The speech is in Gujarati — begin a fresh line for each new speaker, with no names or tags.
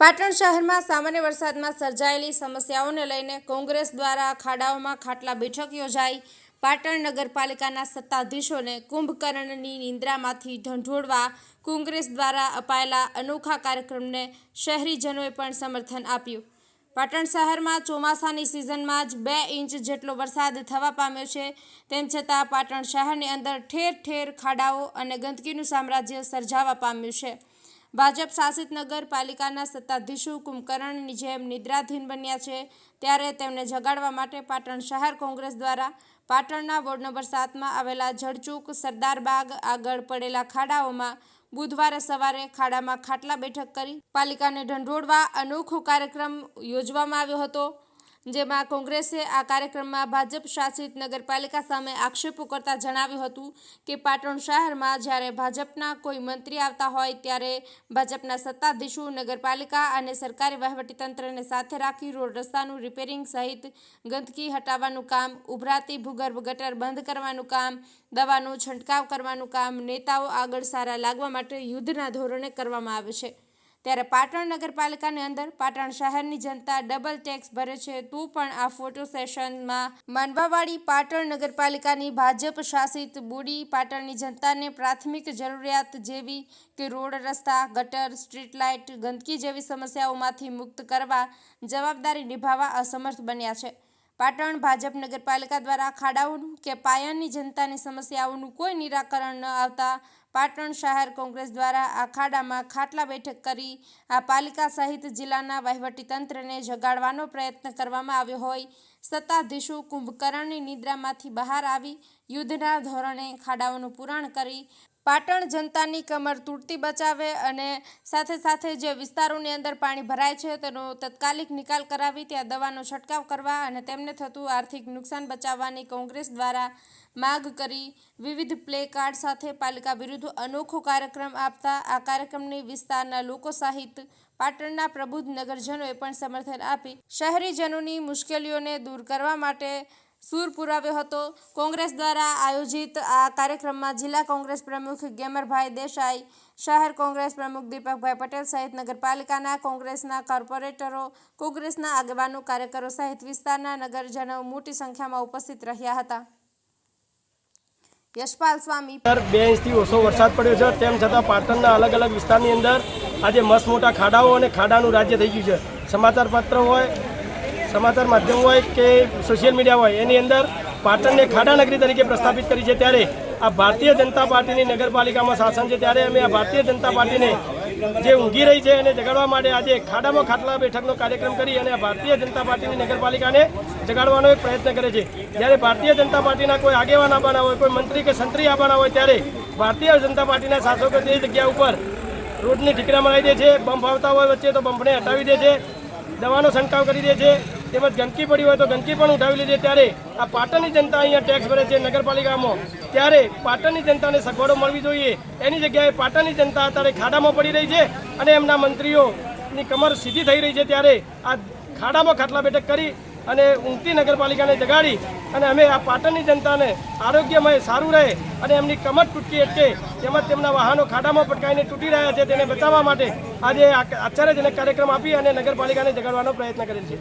પાટણ શહેરમાં સામાન્ય વરસાદમાં સર્જાયેલી સમસ્યાઓને લઈને કોંગ્રેસ દ્વારા ખાડાઓમાં ખાટલા બેઠક યોજાઈ. પાટણ નગરપાલિકાના સત્તાધીશોને કુંભકર્ણની નિંદ્રામાંથી ઢંઢોળવા કોંગ્રેસ દ્વારા અપાયેલા અનોખા કાર્યક્રમને શહેરીજનોએ પણ સમર્થન આપ્યું. પાટણ શહેરમાં ચોમાસાની સિઝનમાં જ બે ઇંચ જેટલો વરસાદ થવા પામ્યો છે. તેમ છતાં પાટણ શહેરની અંદર ઠેર ઠેર ખાડાઓ અને ગંદકીનું સામ્રાજ્ય સર્જાવા પામ્યું છે. ભાજપ શાસિત નગરપાલિકાના સત્તાધીશો કુંભકર્ણની જેમ નિદ્રાધીન બન્યા છે. ત્યારે તેમને જગાડવા માટે પાટણ શહેર કોંગ્રેસ દ્વારા પાટણના વોર્ડ નંબર સાતમાં આવેલા જળચૂક સરદારબાગ આગળ પડેલા ખાડાઓમાં બુધવારે સવારે ખાડામાં ખાટલા બેઠક કરી પાલિકાને ઢંઢોળવા અનોખો કાર્યક્રમ યોજવામાં આવ્યો હતો. જેમાં કોંગ્રેસે આ કાર્યક્રમમાં ભાજપ શાસિત નગરપાલિકા સામે આક્ષેપો કરતા જણાવ્યું હતું કે પાટણ શહેરમાં જ્યારે ભાજપના કોઈ મંત્રી આવતા હોય ત્યારે ભાજપના સત્તાધીશો નગરપાલિકા અને સરકારી વહીવટીતંત્રને સાથે રાખી રોડ રસ્તાનું રિપેરિંગ સહિત ગંદકી હટાવવાનું કામ, ઉભરાતી ભૂગર્ભ ગટર બંધ કરવાનું કામ, દવાનો છંટકાવ કરવાનું કામ નેતાઓ આગળ સારા લાગવા માટે યુદ્ધના ધોરણે કરવામાં આવે છે. ત્યારે પાટણ નગરપાલિકાની અંદર પાટણ શહેરની જનતા ડબલ ટેક્સ ભરે છે. તો પણ આ ફોટો સેશનમાં માનવાવાળી પાટણ નગરપાલિકાની ભાજપ શાસિત બુડી પાટણની જનતાને પ્રાથમિક જરૂરિયાત જેવી કે રોડ રસ્તા, ગટર સ્ટ્રીટ લાઇટ ગંદકી જેવી સમસ્યાઓમાંથી મુક્ત કરવા જવાબદારી નિભાવવા અસમર્થ બન્યા છે. પાટણ ભાજપ નગરપાલિકા દ્વારા ખાડાઓનું કે પાયાની જનતાની સમસ્યાઓનું કોઈ નિરાકરણ ન આવતા પાટણ શહેર કોંગ્રેસ દ્વારા આ ખાડામાં ખાટલા બેઠક કરી આ પાલિકા સહિત જિલ્લાના વહીવટીતંત્રને જગાડવાનો પ્રયત્ન કરવામાં આવ્યો હોય સત્તાધીશો કુંભકર્ણની નિદ્રામાંથી બહાર આવી યુદ્ધના ધોરણે ખાડાઓનું પુરાણ કરી પાટણ જનતાની કમર તૂટતી બચાવે અને સાથે સાથે જે વિસ્તારોની અંદર પાણી ભરાય છે, તેનો તત્કાલિક નિકાલ કરાવી, ત્યાં દવાનો છંટકાવ કરવા અને તેમને થતું આર્થિક નુકસાન બચાવવાની કોંગ્રેસ દ્વારા માગ કરી વિવિધ પ્લે કાર્ડ સાથે પાલિકા વિરુદ્ધ અનોખો કાર્યક્રમ આપતા આ કાર્યક્રમની વિસ્તારના લોકો સહિત પાટણના પ્રબુદ્ધ નગરજનોએ પણ સમર્થન આપી. શહેરીજનોની મુશ્કેલીઓને દૂર કરવા માટે સૂર પુરાવ્યો હતો. કોંગ્રેસ દ્વારા આયોજિત આ કાર્યક્રમમાં જિલ્લા કોંગ્રેસ પ્રમુખ ગેમરભાઈ દેસાઈ, શહેર કોંગ્રેસ પ્રમુખ દીપકભાઈ પટેલ સહિત નગરપાલિકાના કોંગ્રેસના કોર્પોરેટરો, કોંગ્રેસના આગેવાનો, કાર્યકરો સહિત વિસ્તારના નગરજનો મોટી સંખ્યામાં ઉપસ્થિત રહ્યા હતા. યશપાલ સ્વામી
બે ઇંચથી ઓછો વરસાદ પડ્યો છે. તેમ છતાં પાટણના અલગ અલગ વિસ્તારની અંદર આજે મસ્ત મોટા ખાડાઓ અને ખાડાનું રાજ્ય થઈ ગયું છે. સમાચાર પત્ર હોય સમાચાર માધ્યમ હોય કે સોશિયલ મીડિયા હોય, એની અંદર પાટણને ખાડા નગરી તરીકે પ્રસ્થાપિત કરી છે ત્યારે આ ભારતીય જનતા પાર્ટીની નગરપાલિકામાં શાસન છે ત્યારે અમે આ ભારતીય જનતા પાર્ટીને જે ઊંઘી રહી છે એને જગાડવા માટે આજે ખાડામાં ખાટલા બેઠકનો કાર્યક્રમ કરી અને ભારતીય જનતા પાર્ટીની નગરપાલિકાને જગાડવાનો એક પ્રયત્ન કરે છે. જ્યારે ભારતીય જનતા પાર્ટીના કોઈ આગેવાન આવવાના હોય, કોઈ મંત્રી કે સંત્રી આવવાના હોય, ત્યારે ભારતીય જનતા પાર્ટીના શાસકો તે જગ્યા ઉપર રોડની ઠીકરા મરાવી દે છે, બમ્પ આવતા હોય વચ્ચે તો બમ્પને હટાવી દે છે. દવાનો છંટકાવ કરી દે છે. તેમજ ગંદકી પડી હોય તો ગંદકી પણ ઉઠાવી લે ત્યારે આ પાટણની જનતા અહીંયા ટેક્સ ભરે છે નગરપાલિકામાં. ત્યારે પાટણની જનતાને સગવડો મળવી જોઈએ. એની જગ્યાએ પાટણની જનતા અત્યારે ખાડામાં પડી રહી છે અને એમના મંત્રીઓની કમર સીધી થઈ રહી છે. ત્યારે આ ખાડામાં ખાટલા બેઠક કરી અને ઊંઘતી નગરપાલિકાને જગાડી અને અમે આ પાટણની જનતાને આરોગ્યમય, સારું રહે અને એમની કમર તૂટકી અટકે તેમજ તેમના વાહનો ખાડામાં પટકાઈને તૂટી રહ્યા છે તેને બચાવવા માટે આજે આચાર્યજનક કાર્યક્રમ આપી અને નગરપાલિકાને જગાડવાનો પ્રયત્ન કરેલ છે.